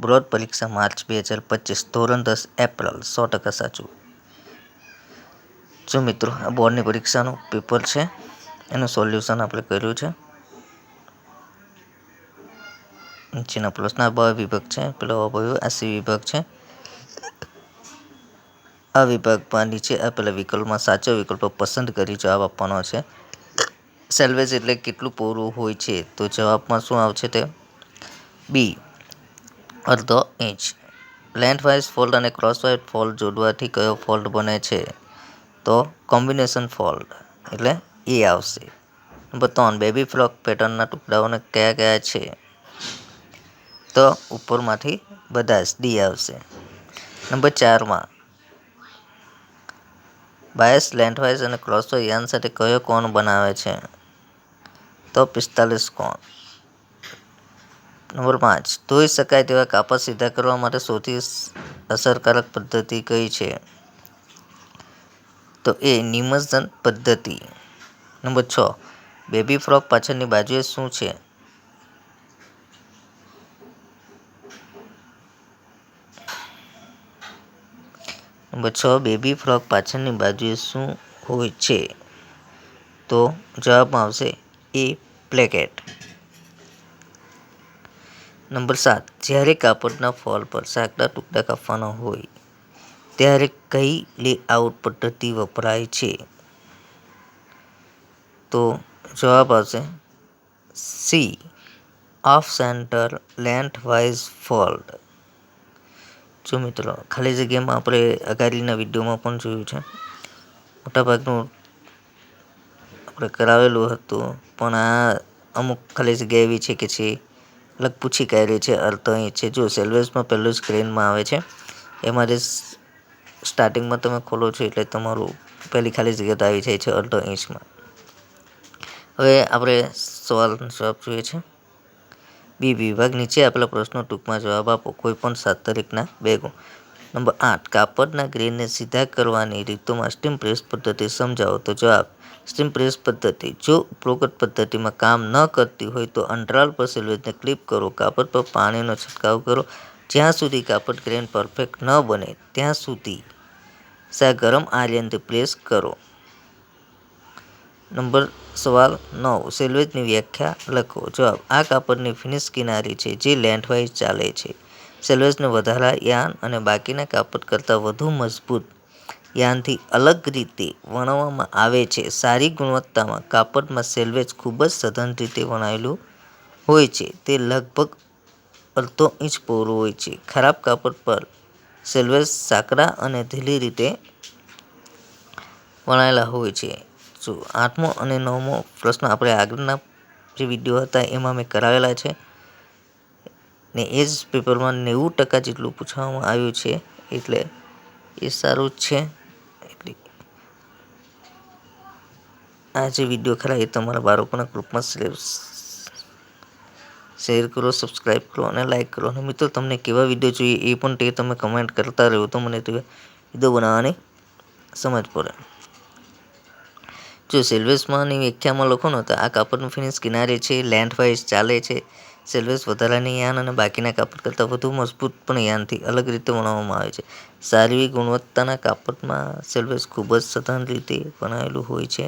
Board પરીક્ષા March બે હજાર પચીસ, ધોરણ દસ, એપ્રિલ, સો ટકા સાચું. જો મિત્રો, આ બોર્ડની પરીક્ષાનું પેપર છે, એનું સોલ્યુશન આપણે કર્યું છે. નીચેના પ્રશ્ન બ વિભાગ છે, પેલો અભયો આ સી વિભાગ છે. આ વિભાગમાં નીચે આપેલા વિકલ્પમાં સાચો વિકલ્પ પસંદ કરી જવાબ આપવાનો છે. સેલ્વેજ એટલે કેટલું પૂરું હોય છે, તો જવાબમાં શું આવશે તે? બી અડધો ઇંચ. લેન્થવાઇઝ ફોલ્ડ અને ક્રોસવાઇઝ ફોલ્ડ જોડવાથી કયો ફોલ્ડ બને છે? તો કોમ્બિનેશન ફોલ્ડ એટલે એ આવશે. નંબર ત્રણ બેબી ફ્રોક પેટર્નના ટુકડાઓને કયા કયા છે? તો ઉપરમાંથી બધા જ ડી આવશે. નંબર ચારમાં બાયસ લેન્થવાઇઝ અને ક્રોસવાઇઝ યાન સાથે કયો કોણ બનાવે છે? તો પિસ્તાલીસ કોણ. નંબર પાંચ. ધોઈ શકાય તેવા કાપડ સીધા કરવા માટે સૌથી અસરકારક પદ્ધતિ કઈ છે? તો એ નિમજ્જન પદ્ધતિ. નંબર છ. બેબી ફ્રોક પાછળની બાજુએ શું છે? નંબર છ. બેબી ફ્રોક પાછળની બાજુએ શું હોય છે? તો જવાબમાં આવશે એ પ્લેકેટ. નંબર સાત, જ્યારે કાપડના ફોલ પર શાકના ટુકડા કાપવાના હોય, ત્યારે કઈ લેઆઉટ પદ્ધતિ વપરાય છે? તો જવાબ આવશે C, off centre lengthwise fold. જો મિત્રો, ખાલી જગ્યામાં આપણે અગાડીના વિડીયોમાં પણ જોયું છે. મોટાભાગનું આપણે કરાવેલું હતું, પણ આ અમુક ખાલી જગ્યા એવી છે કે છે અલગ પૂછી કરી છે અર્થ અહીં છે. જો સેલ્વેસમાં પહેલું સ્ક્રીનમાં આવે છે, એમાં જે સ્ટાર્ટિંગમાં તમે ખોલો છો એટલે તમારું પહેલી ખાલી જગ્યા તો આવી જાય છે અડધો ઇંચમાં હવે આપણે સવાલ જવાબ જોઈએ છે. બી વિભાગ નીચે આપેલા પ્રશ્નો ટૂંકમાં જવાબ આપો કોઈપણ સાત તારીખના બે ગુણ નંબર આઠ, કાપડના ગ્રેનને સીધા કરવાની રીતોમાં સ્ટીમ પ્રેસ પદ્ધતિ સમજાવો તો જવાબ સ્ટીમ પ્રેસ પદ્ધતિ. જો ઉપરોક્ત પદ્ધતિમાં કામ ન કરતી હોય તો અંતરાલ પર સિલ્વેજને ક્લિપ કરો, કાપડ પર પાણીનો છંટકાવ કરો, જ્યાં સુધી કાપડ ગ્રેન પરફેક્ટ ન બને ત્યાં સુધી સા ગરમ આર્યનથી પ્રેસ કરો. નંબર સવાલ નવ સેલ્વેજની વ્યાખ્યા લખો. જવાબ, આ કાપડની ફિનિશ કિનારી છે જે લેન્થવાઇઝ ચાલે છે. સેલ્વેજને વધારા યાન અને બાકીના કાપડ કરતાં વધુ મજબૂત યાનથી અલગ રીતે વણવામાં આવે છે. સારી ગુણવત્તામાં કાપડમાં સેલ્વેજ ખૂબ જ સઘન રીતે વણાયેલું હોય છે. તે લગભગ અડધો ઇંચ પહોળું હોય છે. ખરાબ કાપડ પર સેલ્વેજ સાંકડા અને ઢીલી રીતે વણાયેલા હોય છે. જો આઠમો અને નવમો પ્રશ્ન આપણે આગળના જે વીડિયો હતા એમાં મેં કરાવેલા છે ને એ જ પેપરમાં નેવું ટકા જેટલું પૂછવામાં આવ્યું છે. એટલે એ સારું જ છે. આ જે વીડિયો ખરા એ તમારા બાળકોના ગ્રુપમાં શેર કરો સબસ્ક્રાઈબ કરો અને લાઇક કરો. અને મિત્રો, તમને કેવા વીડિયો જોઈએ એ પણ તે તમે કમેન્ટ કરતા રહ્યો તો મને તે વીડિયો બનાવવાની સમજ પડે. જો સેલ્વેસમાંની વ્યાખ્યામાં લખો ને, તો આ કાપડનું ફિનિશ કિનારે છે લેન્ડ વાઇઝ ચાલે છે. સેલ્વેસ વધારાની યાન અને બાકીના કાપડ કરતાં વધુ મજબૂત પણ યાનથી અલગ રીતે બનાવવામાં આવે છે. સારી ગુણવત્તાના કાપડમાં સેલ્વેસ ખૂબ જ સઘન રીતે બનાવેલું હોય છે.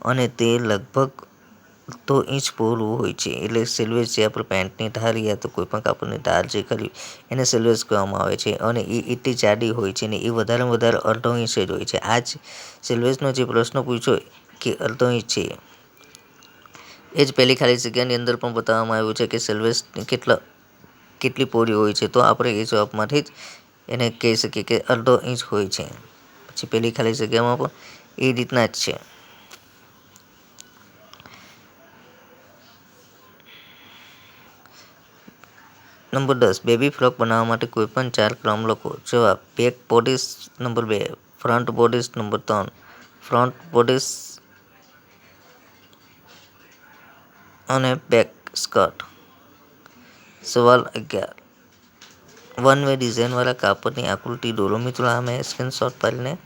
અને તે લગભગ તો ઇંચ પહોળું હોય છે. એટલે સેલ્વેજ જે આપણે પેન્ટની ધાર યા તો કોઈપણ કાપડની ધાર જે કરી એને સેલ્વેજ કહેવામાં આવે છે. અને એ એટલી જાડી હોય છે ને એ વધારેમાં વધારે અડધો ઇંચ જ હોય છે. આ જ સેલ્વેજનો જે પ્રશ્ન પૂછ્યો કે અડધો ઇંચ છે. એ જ પહેલી ખાલી જગ્યાની અંદર પણ બતાવવામાં આવ્યું છે કે સેલ્વેજ કેટલા કેટલી પોરી હોય છે. તો આપણે એ જવાબમાંથી જ એને કહી શકીએ કે અડધો ઇંચ હોય છે. પછી પહેલી ખાલી જગ્યામાં પણ એ રીતના જ છે. નંબર દસ, બેબી ફ્રોક બનાવવા માટે કોઈપણ ચાર ક્રમ લખો. જવાબ, બેક બોડીસ નંબર બે, ફ્રન્ટ બોડીસ નંબર ત્રણ. ફ્રન્ટ બોડીસ અને બેક સ્કર્ટ. સવાલ અગિયાર. વન વે ડિઝાઇનવાળા કાપડની આકૃતિ દોરો. મિત્રો, આ મેં સ્ક્રીનશોટ પાડીને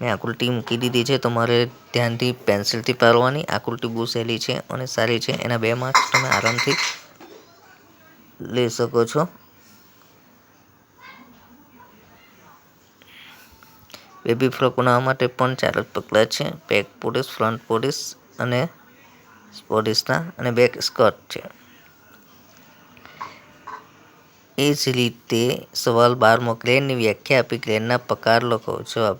મેં આકૃતિ મૂકી દીધી છે. તમારે ધ્યાનથી પેન્સિલથી પાડવાની. આકૃતિ બહુ સહેલી છે અને સારી છે. એના બે માર્ક્સ તમે આરામથી લઈ શકો છો. બેબી ફ્રોક બનાવવા માટે પણ ચાર જ પગલાં છે. બેક પોલીસ, ફ્રન્ટ પોલીસ અને પોલીસના અને બેક સ્કર્ટ છે. એ જ રીતે સવાલ બારમાં ક્રેનની વ્યાખ્યા આપી. ક્રેનના પ્રકાર લખો. જવાબ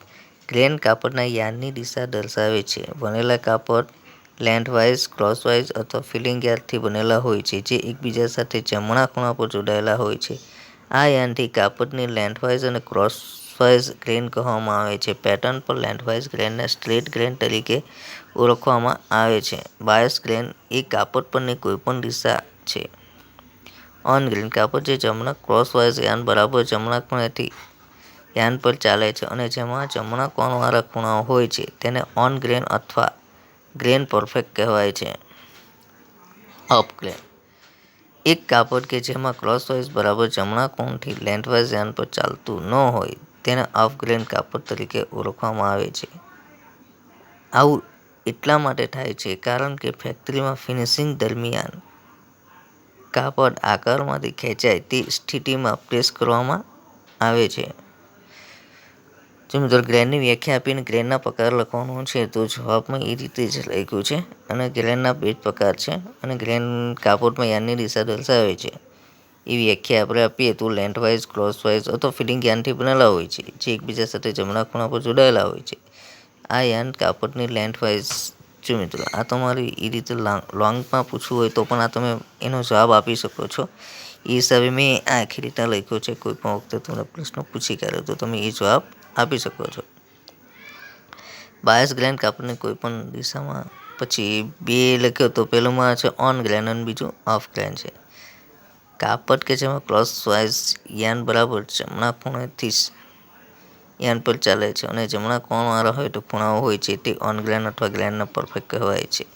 ક્રેન કાપડના યાનની દિશા દર્શાવે છે. વનેલા કાપડ લેન્થવાઇઝ ક્રોસવાઇઝ અથવા ફિલિંગ યાર્ડથી બનેલા હોય છે, જે એકબીજા સાથે જમણા ખૂણા પર જોડાયેલા હોય છે. આ યાર્નથી કાપડની લેન્થવાઇઝ અને ક્રોસવાઇઝ ગ્રેન કહેવામાં આવે છે. પેટર્ન પર લેન્થવાઇઝ ગ્રેનને સ્ટ્રેટ ગ્રેન તરીકે ઓળખવામાં આવે છે. બાયસ ગ્રેન એ કાપડ પરની કોઈપણ દિશા છે. ઓન ગ્રેન, કાપડ જે જમણા ક્રોસવાઇઝ યાર્ન બરાબર જમણા ખૂણેથી યાર્ન પર ચાલે છે અને જેમાં જમણા કોણવાળા ખૂણાઓ હોય છે, તેને ઓન ગ્રેન અથવા ગ્રેન પરફેક્ટ કહેવાય છે. અપ ગ્રેન એક કાપડ કે જેમાં ક્રોસવાઇઝ બરાબર જમણા કોણથી લેન્થવાઇઝ યાન પર ચાલતું ન હોય, તેને અપ ગ્રેન કાપડ તરીકે ઓળખવામાં આવે છે. આવું એટલા માટે થાય છે કારણ કે ફેક્ટરીમાં ફિનિશિંગ દરમિયાન કાપડ આકારમાંથી ખેંચાય તે સ્થિતિમાં પ્રેસ કરવામાં આવે છે. જો મિત્રો ગ્રેનની વ્યાખ્યા આપીને ગ્રેનના પ્રકાર લખવાનો છે, તો જવાબમાં એ રીતે જ લખ્યું છે. અને ગ્રેનના બે જ પ્રકાર છે અને ગ્રેન કાપોટમાં યાનની દિશા દર્શાવે છે. એ વ્યાખ્યા આપણે આપીએ તો લેન્થવાઇઝ ક્રોસવાઇઝ અથવા ફિલિંગ યાનથી બનેલા હોય છે, જે એકબીજા સાથે જમણા ખૂણા પર જોડાયેલા હોય છે. આ યાન કાપડની લેન્થવાઇઝ જો મિત્રો, આ તમારી એ રીતે લોંગમાં પૂછવું હોય તો પણ આ તમે એનો જવાબ આપી શકો છો. એ હિસાબે મેં આખી રીતના લખ્યો છે. કોઈ પણ વખતે તમને પ્રશ્ન પૂછી કાઢ્યો તો તમે એ જવાબ આપી શકો છો. બાયસ ગ્લેન્ડ કાપડની કોઈ પણ દિશામાં, પછી બે લખ્યો તો પહેલુંમાં છે ઓન ગ્લેન્ડ અને બીજું ઓફ ગ્રેન છે. કાપડ કે જેમાં ક્લોસ વાઇઝ યાન બરાબર જમણા ખૂણેથી યાન પર ચાલે છે અને જમણા કોણવાળા હોય તો ખૂણાઓ હોય છે તે ઓન ગ્રેન અથવા ગ્રેનના પરફેક્ટ કહેવાય છે.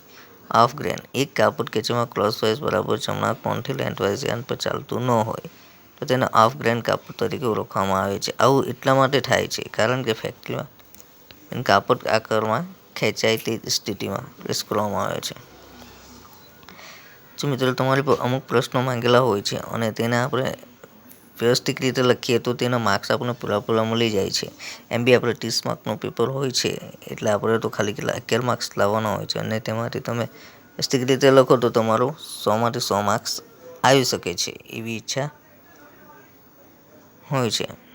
ઓફ ગ્રેન એક કાપડ કે જેમાં ક્રોસવાઇઝ બરાબર જમણા કોણથી લેન્થવાઇઝ યાન પર ચાલતું ન હોય. તો તેને ઓફ ગ્રેન્ડ કાપડ તરીકે ઓળખવામાં આવે છે. આવું એટલા માટે થાય છે કારણ કે ફેક્ટરીમાં કાપડ આકારમાં ખેંચાય તે સ્થિતિમાં પ્રેસ કરવામાં આવે છે. જો મિત્રો તમારી પર અમુક પ્રશ્નો માંગેલા હોય છે અને તેને આપણે વ્યવસ્થિત રીતે લખીએ તો તેના માર્ક્સ આપણને પૂરા પૂરા મળી જાય છે. એમ બી આપણે ત્રીસ માર્કનું પેપર હોય છે એટલે આપણે તો ખાલી કેટલા અગિયાર માર્ક્સ લાવવાના હોય છે અને તેમાંથી તમે વ્યવસ્થિત રીતે લખો તો તમારું સોમાંથી સો માર્ક્સ આવી શકે છે એવી ઈચ્છા હોય છે.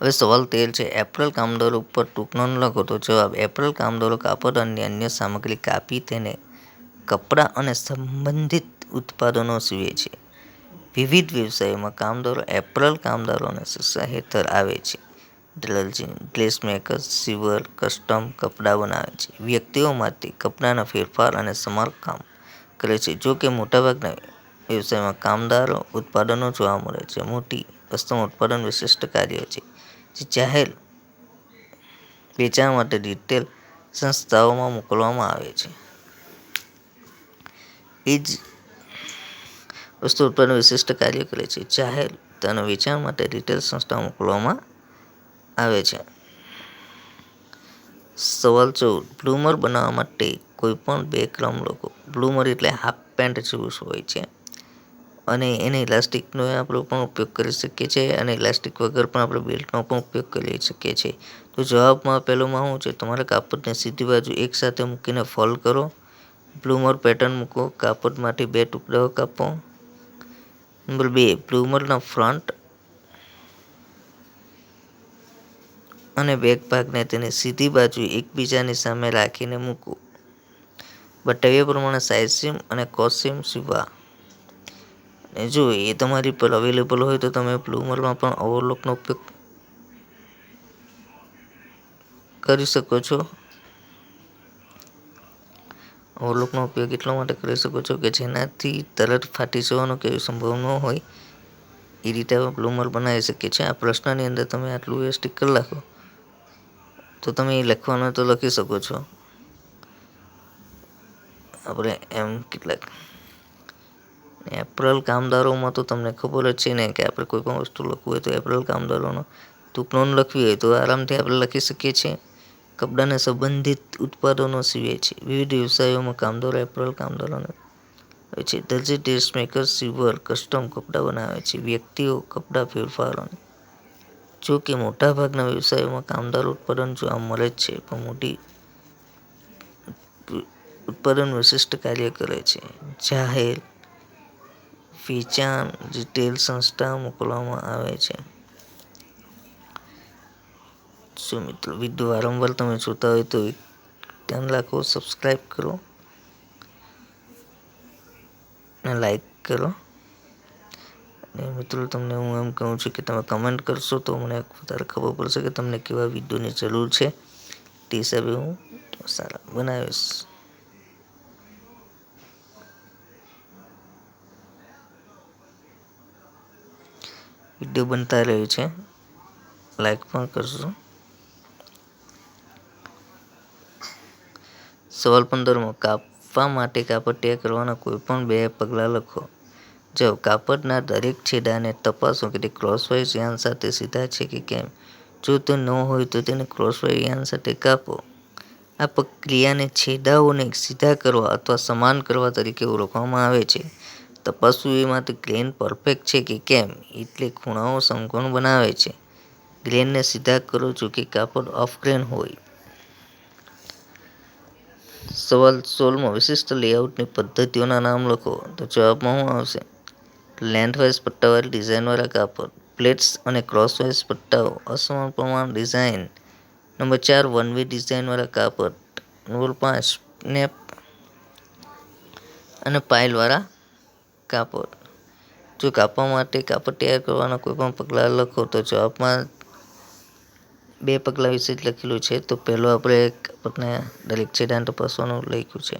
હવે સવાલ તેર છે, એપ્રિલ કામદારો ઉપર ટૂંકનો લખો તો જવાબ, એપ્રિલ કામદારો કાપડ અને અન્ય સામગ્રી કાપી તેને કપડાં અને સંબંધિત ઉત્પાદનો સીવે છે. વિવિધ વ્યવસાયોમાં કામદારો, એપ્રિલ કામદારોને શિક્ષા હેઠળ આવે છે. ડ્રલજિંગ ગ્લેસમેકર સીવર, કસ્ટમ કપડાં બનાવે છે. વ્યક્તિઓ માટે કપડાના ફેરફાર અને સમારકામ કરે છે. જો કે મોટાભાગના વ્યવસાયમાં કામદારો, ઉત્પાદનો જોવા મળે છે. મોટી વસ્તુમાં ઉત્પાદન વિશિષ્ટ કાર્ય છે, જે જાહેર વેચાણ માટે રિટેલ સંસ્થાઓમાં મોકલવામાં આવે છે. એ જ વસ્તુ ઉત્પાદન વિશિષ્ટ કાર્ય કરે છે. જાહેર તેના વેચાણ માટે રિટેલ સંસ્થાઓ મોકલવામાં આવે છે. સવાલ ચૌદ બ્લૂમર બનાવવા માટે કોઈ પણ બે ક્રમ લોકો, બ્લૂમર એટલે હાફ પેન્ટ જેવું હોય છે. અને એને ઇલાસ્ટિકનો આપણે પણ ઉપયોગ કરી શકીએ છીએ અને ઇલાસ્ટિક વગર પણ આપણે બેલ્ટનો પણ ઉપયોગ કરી શકીએ છીએ. તો જવાબમાં પહેલોમાં શું છે? તમારે કાપડને સીધી બાજુ એકસાથે મૂકીને ફોલ્ડ કરો. બ્લૂમર પેટર્ન મૂકો. કાપડમાંથી બે ટુકડાઓ કાપો. નંબર બે, બ્લૂમરના ફ્રન્ટ અને બેક ભાગને તેની સીધી બાજુ એકબીજાની સામે રાખીને મૂકો. બતાવ્યા પ્રમાણે સાઇડ સીમ અને કોસીમ સીવવા. જો એ તમારી પર અવેલેબલ હોય તો તમે બ્લુમરમાં પણ ઓવરલોકનો ઉપયોગ કરી શકો છો. ઓવરલોકનો ઉપયોગ એટલા માટે કરી શકો છો કે જેનાથી તરત ફાટી જવાનો કે સંભવ ન હોય. એ રીતે આપણે બ્લૂમર બનાવી શકીએ છીએ. આ પ્રશ્નની અંદર તમે આટલું એ સ્ટીકર નાખો તો તમે એ લખવાનું તો લખી શકો છો. આપણે એમ કેટલાક એપ્રિલ કામદારોમાં તો તમને ખબર જ છે ને કે આપણે કોઈ પણ વસ્તુ લખવું હોય તો એપ્રિલ કામદારોનો ટૂંક લખવી હોય તો આરામથી આપણે લખી શકીએ છીએ. કપડાને સંબંધિત ઉત્પાદનો સીવે છે. વિવિધ વ્યવસાયોમાં કામદારો એપ્રિલ કામદારોને હોય છે. દરજી ડ્રેસ મેકર સીવર, કસ્ટમ કપડાં બનાવે છે. વ્યક્તિઓ કપડાં ફેરફારોને. જો કે મોટાભાગના વ્યવસાયોમાં કામદારો ઉત્પાદન જોવા મળે જ છે, પણ મોટી ઉત્પાદન વિશિષ્ટ કાર્ય કરે છે. જાહેર વેચાણ રિટેલ સંસ્થા મોકલવામાં આવે છે. શું મિત્રો વીડિયો વારંવાર તમે જોતા હોય તો ધ્યાન રાખો સબસ્ક્રાઈબ કરો અને લાઈક કરો. અને મિત્રો, તમને હું એમ કહું છું કે તમે કમેન્ટ કરશો તો મને વધારે ખબર પડશે કે તમને કેવા વિડીયોની જરૂર છે. તે હિસાબે હું સારા બનાવીશ. વીડિયો બનતા રહે છે. લાઈક પણ કરશો. સવાલ પંદરમો, કાપવા માટે કાપડ તૈયાર કરવાના કોઈપણ બે પગલાં લખો. જો કાપડના દરેક છેડાને તપાસો કે તે ક્રોસવાઇઝ યાન સાથે સીધા છે કે કેમ? જો તે ન હોય તો તેને ક્રોસવાઇઝ યાન સાથે કાપો. આ પ્રક્રિયાને છેડાઓને સીધા કરવા અથવા સમાન કરવા તરીકે ઓળખવામાં આવે છે. તપાસવું એ માત્ર ગ્રેન પરફેક્ટ છે કે કેમ? એટલે ખૂણાઓ સમકોણ બનાવે છે. ગ્રેનને સીધા કરો જો કે કાપડ ઓફ ગ્રેન હોય. સવાલ સોળમાં વિશિષ્ટ લેઆઉટની પદ્ધતિઓના નામ લખો, તો જવાબમાં શું આવશે? લેન્થવાઇઝ પટ્ટાવાળી ડિઝાઇનવાળા કાપડ, પ્લેટ્સ અને ક્રોસવાઇઝ પટ્ટાઓ, અસમાન પ્રમાણ ડિઝાઇન. નંબર ચાર વન વે ડિઝાઇનવાળા કાપડ. નંબર પાંચ, સ્નેપ અને પાઇલવાળા કાપડ જો કાપવા માટે કાપડ તૈયાર કરવાના કોઈપણ પગલાં લખો તો જવાબમાં બે પગલાં વિશે જ લખેલું છે. તો પહેલું આપણે કાપડને દરેક છેડાને તપાસવાનું લખ્યું છે.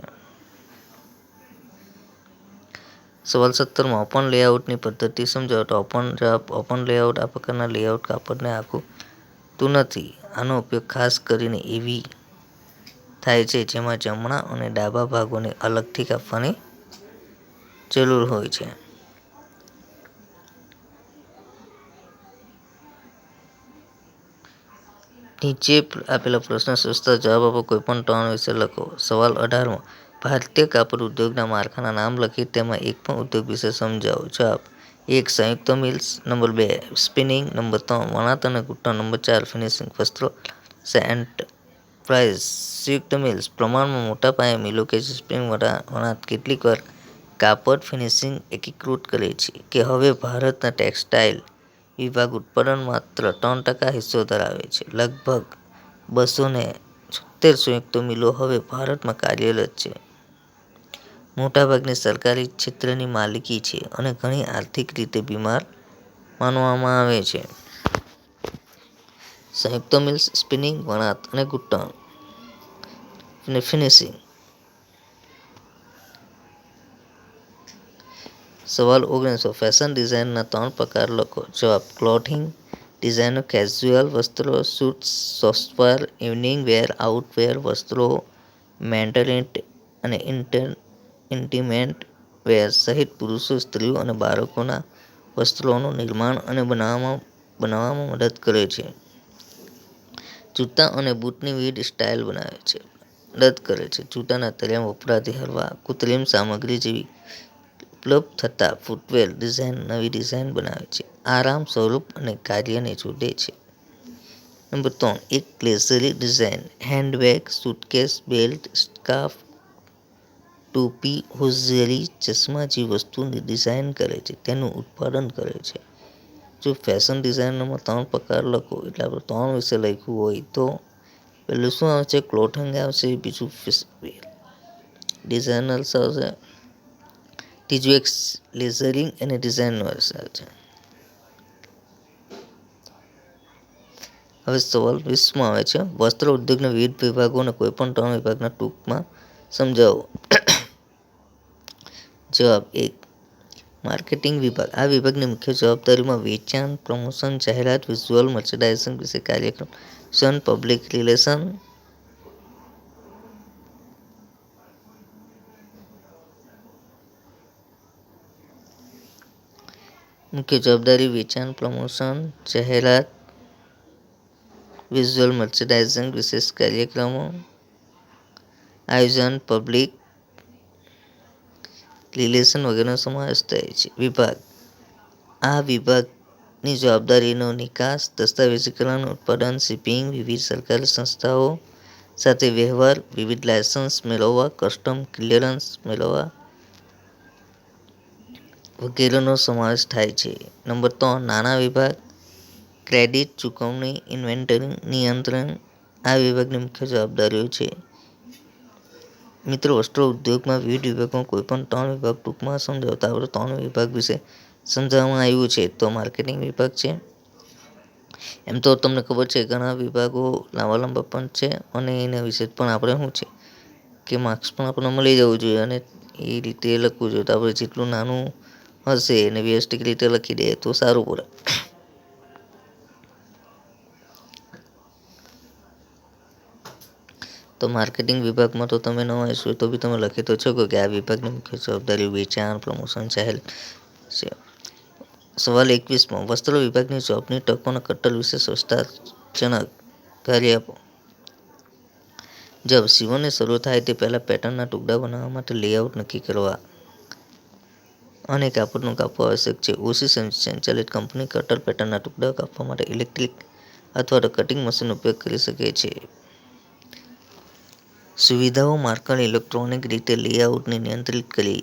સવાલ સત્તરમાં ઓપન લેઆઉટની પદ્ધતિ સમજાવો. તો ઓપન જવાબ ઓપન લેઆઉટ આ પ્રકારના લેઆઉટ કાપડને આખું તું નથી. આનો ઉપયોગ ખાસ કરીને એવી થાય છે જેમાં જમણા અને ડાબા ભાગોને અલગથી કાપવાની જરૂર હોય છે. નીચે આપેલા પ્રશ્ન સસ્તા જવાબ આપો. કોઈપણ ત્રણ વિશે લખો. સવાલ અઢારમાં, ભારતીય કાપડ ઉદ્યોગના માળખાના નામ લખી તેમાં એક પણ ઉદ્યોગ વિશે સમજાવો. જવાબ, એક સંયુક્ત મિલ્સ, નંબર બે, સ્પિનિંગ, નંબર ત્રણ, વણાત અને ગુટ્ટા, નંબર ચાર, ફિનિશિંગ વસ્ત્રો એન્ટરપ્રાઇઝ, સંયુક્ત મિલ્સ, પ્રમાણમાં મોટા પાયે મિલો કે સ્પિનિંગ વણાટ કેટલીકવાર કાપડ ફિનિશિંગ એકીકૃત કરે છે કે હવે ભારતના ટેક્સટાઇલ વિભાગ ઉત્પાદન માત્ર ત્રણ ટકા હિસ્સો ધરાવે છે. લગભગ બસો ને છોતેર સંયુક્ત મિલો હવે ભારતમાં કાર્યરત છે. મોટાભાગની સરકારી ક્ષેત્રની માલિકી છે અને ઘણી આર્થિક રીતે બીમાર માનવામાં આવે છે. સંયુક્ત મિલ્સ, સ્પિનિંગ, વણાટ અને ગૂંથણ અને ફિનિશિંગ સવાલ ઓગણીસો ફેશન ડિઝાઇનના ત્રણ પ્રકાર લખો. જવાબ, ક્લોથિંગ ડિઝાઇનો કેઝ્યુઅલ વસ્ત્રો suits sportswear evening wear outerwear વસ્ત્રો મેન્ટલિન્ટ અને ઇન્ટિમેટ વેર સહિત પુરુષો, સ્ત્રીઓ અને બાળકોના વસ્ત્રોનું નિર્માણ અને બનાવવામાં બનાવવામાં મદદ કરે છે. જૂતા અને બૂટની વિવિધ સ્ટાઇલ બનાવે છે. મદદ કરે છે. જૂતાના તળિયામાં વપરાતી હલવા કૃત્રિમ સામગ્રી જેવી ઉપલબ્ધ થતા ફૂટવેર ડિઝાઇન નવી ડિઝાઇન બનાવે છે. આરામ સ્વરૂપ અને કાર્યને જોડે છે. નંબર ત્રણ, એક luxury design handbag suitcase belt scarf ટોપી હોઝરી ચશ્મા જેવી વસ્તુની ડિઝાઇન કરે છે. તેનું ઉત્પાદન કરે છે. જો ફેશન ડિઝાઇનરમાં ત્રણ પ્રકાર લખો, એટલે આપણે ત્રણ વિશે લખ્યું હોય તો પહેલું શું આવશે? ક્લોથિંગ આવશે, બીજું ડિઝાઇનર્સ આવશે ત્રીજું એક લેઝરિંગ અને ડિઝાઇન છે. હવે સવાલ વીસમાં આવે છે. વસ્ત્ર ઉદ્યોગના વિવિધ વિભાગોને કોઈપણ ત્રણ વિભાગના ટૂંકમાં સમજાવો. જવાબ એક. માર્કેટિંગ વિભાગ. આ વિભાગની મુખ્ય જવાબદારીમાં વેચાણ, પ્રમોશન, જાહેરાત, વિઝ્યુઅલ મર્ચેન્ડાઇઝિંગ વિશે કાર્યક્રમ, સન પબ્લિક રિલેશન મુખ્ય જવાબદારી વેચાણ પ્રમોશન જાહેરાત વિઝ્યુઅલ મર્ચેન્ડાઇઝિંગ વિશેષ કાર્યક્રમો આયોજન પબ્લિક રિલેશન વગેરેનો સમાવેશ થાય છે. વિભાગ. આ વિભાગની જવાબદારીનો નિકાસ, દસ્તાવેજીકરણ, ઉત્પાદન, શિપિંગ, વિવિધ સરકારી સંસ્થાઓ સાથે વ્યવહાર, વિવિધ લાયસન્સ મેળવવા, કસ્ટમ ક્લિયરન્સ મેળવવા વગેરેનો સમાવેશ થાય છે. નંબર ત્રણ નાણાં વિભાગ ક્રેડિટ, ચુકવણી, ઇન્વેન્ટરી નિયંત્રણ આ વિભાગની મુખ્ય જવાબદારીઓ છે. મિત્રો વસ્ત્ર ઉદ્યોગમાં વિવિધ વિભાગમાં કોઈપણ ત્રણ વિભાગ ટૂંકમાં સમજાવતા આપણે ત્રણ વિભાગ વિશે સમજાવવામાં આવ્યું છે. તો માર્કેટિંગ વિભાગ છે. એમ તો તમને ખબર છે ઘણા વિભાગો લાંબા પણ છે અને એના વિશે પણ આપણે શું છે કે માર્ક્સ પણ આપણને મળી જવું જોઈએ અને એ રીતે લખવું જોઈએ તો આપણે જેટલું નાનું હશે એને વ્યવસ્થિત રીતે લખી દે તો સારું પડે. તો માર્કેટિંગ વિભાગમાં તો તમે ન હશો તો બી તમે લખી તો છો કે આ વિભાગની મુખ્ય જવાબદારી વેચાણ, પ્રમોશન, જાહેર છે. સવાલ એકવીસમાં વસ્ત્ર વિભાગની જોબની તકોના કટ્ટલ વિશે સ્વસ્થાજનક કાર્ય આપો. જબ સીવનને શરૂ થાય તે પહેલાં પેટર્નના ટુકડા બનાવવા માટે લેઆઉટ નક્કી કરવા અને કાપડનું કાપવું આવશ્યક છે. ઓછી સંચાલિત કંપની કટર પેટર્નના ટુકડા કાપવા માટે ઇલેક્ટ્રિક અથવા તો કટિંગ મશીનનો ઉપયોગ કરી શકે છે. સુવિધાઓ માર્કર ઇલેક્ટ્રોનિક રીતે લેઆઉટને નિયંત્રિત કરી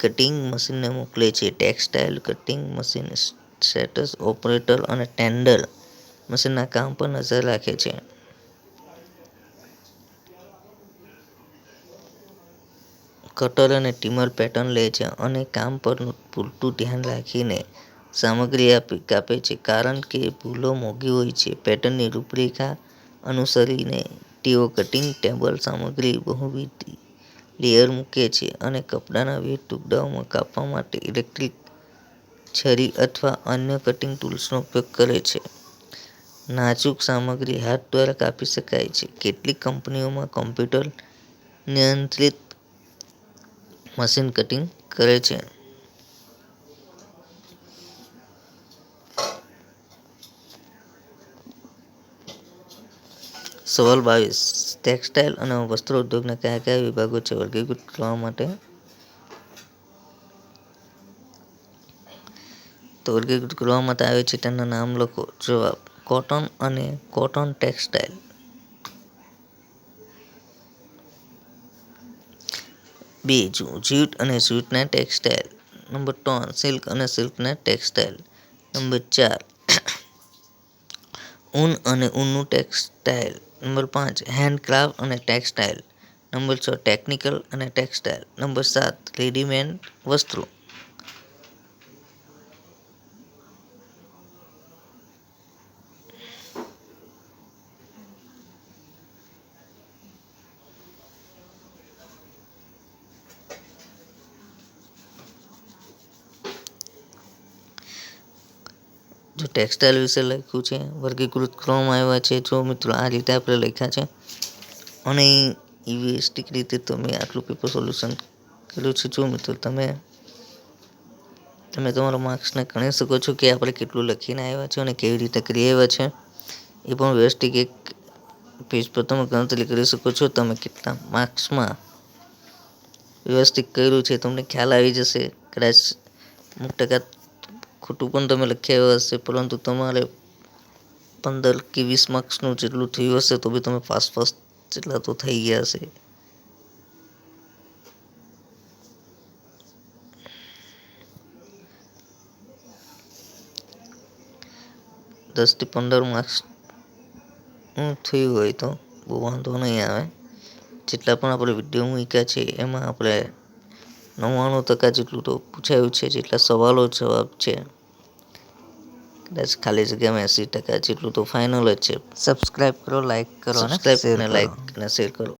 કટિંગ મશીનને મોકલે છે. Textile cutting machine status operator અને ટેન્ડર મશીનના કામ પર નજર રાખે છે. કટર અને ટીમર પેટર્ન લે છે અને કામ પર પૂરતું ધ્યાન રાખીને સામગ્રી આપી કાપે છે. કારણ કે ભૂલો મોંઘી હોય છે, પેટર્નની રૂપરેખા અનુસરીને તેઓ કટિંગ ટેબલ સામગ્રી બહુવિધ લેયર મૂકે છે અને કપડાના વિવિધ ટુકડાઓમાં કાપવા માટે ઇલેક્ટ્રિક છરી અથવા અન્ય કટિંગ ટૂલ્સનો ઉપયોગ કરે છે. નાજુક સામગ્રી હાથ દ્વારા કાપી શકાય છે. કેટલીક કંપનીઓમાં કમ્પ્યુટર નિયંત્રિત મશીન કટિંગ કરે છે. સવાલ બાવીસ ટેક્સટાઇલ અને વસ્ત્ર ઉદ્યોગના કયા કયા વિભાગો છે વર્ગીકૃત કરવા માટે તો વર્ગીકૃત કરવા માટે આવે છે તેના નામ લખો. જવાબ, કોટન અને કોટન ટેક્સટાઇલ બે જ્યુટ અને જ્યુટના ટેક્સટાઇલ. નંબર ત્રણ, સિલ્ક અને સિલ્કના ટેક્સટાઇલ. નંબર ચાર, ઊન અને ઊનનું ટેક્સટાઇલ. નંબર પાંચ, હેન્ડક્રાફ્ટ અને ટેક્સટાઇલ. નંબર છ, ટેકનિકલ અને ટેક્સટાઇલ. નંબર સાત, રેડીમેડ વસ્ત્રો. જો ટેક્સટાઇલ વિશે લખ્યું છે, વર્ગીકૃત કરવામાં આવ્યા છે, જો મિત્રો આ રીતે આપણે લખ્યા છે. અને વ્યવસ્થિત રીતે તમે આટલું પેપર સોલ્યુશન કર્યું છે. જો મિત્રો તમે તમે તમારા માર્ક્સને ગણી શકો છો કે આપણે કેટલું લખીને આવ્યા છે અને કેવી રીતે કરી આવ્યા છે. એ પણ વ્યવસ્થિત એક પેજ પર તમે ગણતરી કરી શકો છો. તમે કેટલા માર્ક્સમાં વ્યવસ્થિત કર્યું છે, તમને ખ્યાલ આવી જશે. કદાચ અમુક ટકા ખોટું પણ તમે લખી આવ્યા હશે, પરંતુ તમારે પંદર કે વીસ માર્ક્સનું જેટલું થયું હશે, તો બી તમે ફાસ્ટ ફાસ્ટ જેટલા તો થઈ ગયા હશે. દસથી પંદર માર્ક્સ થયું હોય તો બહુ વાંધો નહીં આવે. જેટલા પણ આપણે વીડિયો મૂક્યા છે, એમાં આપણે નવ્વાણું ટકા જેટલું તો પૂછાયું છે, જેટલા સવાલો જવાબ છે. કદાચ ખાલી જગ્યામાં એંસી ટકા જેટલું તો ફાઇનલ જ છે. સબસ્ક્રાઈબ કરો લાઇક કરો સબસ્ક્રાઈબ અને કરો. અને શેર કરો.